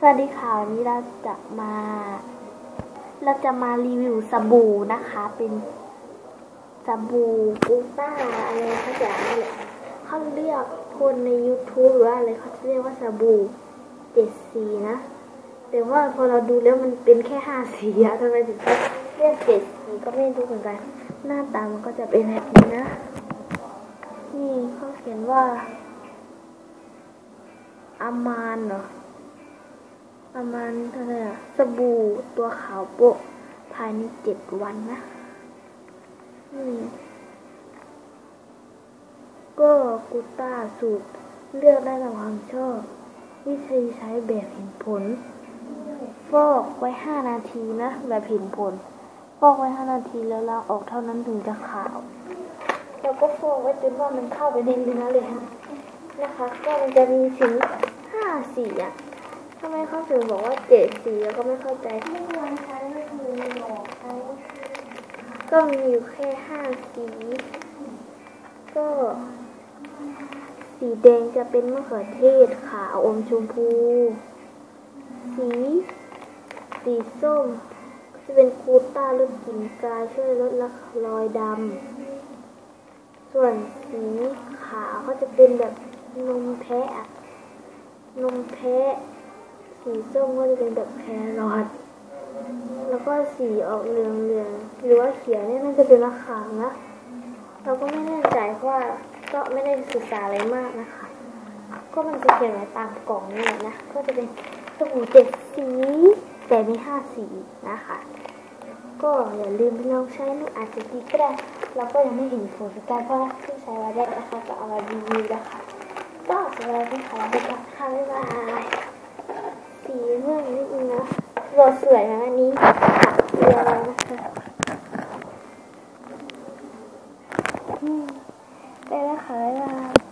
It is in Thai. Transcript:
สวัสดีค่ะวันนี้เราจะมา เราจะมารีวิวสบู่นะคะ เป็นสบู่กูต้าอะไรเขาอย่างนี้แหละเขาเรียกคนใน YouTube หรือว่าอะไรเขาจะเรียกว่าสบู่เจ็ดสีนะ แต่ว่าพอเราดูแล้วมันเป็นแค่ห้าสีอะทำไมถึงต้องเรียกเจ็ดสีก็ไม่รู้เหมือนกัน หน้าตามันก็จะเป็นแบบนี้นะ นี่เขาเขียนว่า อามานเหรอ ประมาณเท่าไหร่อะสบู่ตัวขาวโปะภายในเจ็ดวันนะนี่ก็กูต้าสูตรเลือกได้ตามความชอบ วิธีใช้แบบเห็นผล ฟอกไว้ห้านาทีนะ แบบเห็นผล ฟอกไว้ห้านาทีแล้วล้างออกเท่านั้นถึงจะขาวแล้วก็ฟอกไว้จนว่ามันเข้าไปในเนื้อเลยฮะนะคะ ก็มันจะมีถึงห้าสีอะำไมเขาถึงบอกว่าเจ็ดสีแล้วก็ไม่เข้าใจ ไม่ควรใช้ไม่คือหลอกใช้ก็มีอยู่แค่ห้าสี ก็ สีแดงจะเป็นมะเขือเทศขาวอมชมพู สี สีส้มจะเป็นคูต้าลดกลิ่นกายช่วยลดละรอยดำ ส่วนสีขาวก็จะเป็นแบบนมแพะนมแพะ สีส้มก็จะเป็นแบบแครอทแล้วก็สีออกเหลืองเหลืองๆหรือว่าเขียวเนี่ยน่าจะเป็นมะขามนะเราก็ไม่แน่ใจเพราะว่าก็ไม่ได้ศึกษาอะไรมากนะคะ ก็มันจะเขียนไว้ตามกล่องนี่แหละนะก็จะเป็นสบู่เจ็ดสีแต่มีห้าสีนะคะ ก็อย่าลืมไปลองใช้มันอาจจะดีก็ได้เราก็ยังไม่เห็นผลการเพราะว่าเพิ่งใช้วันแรกนะคะก็เอามารีวิวนะคะก็สำหรับวันนี้ขอลาไปก่อนค่ะบ๊ายบาย รสสวยนะอันนี้เรียแล้วนะคะอืมไปแล้วค่ะบ๊ายบาย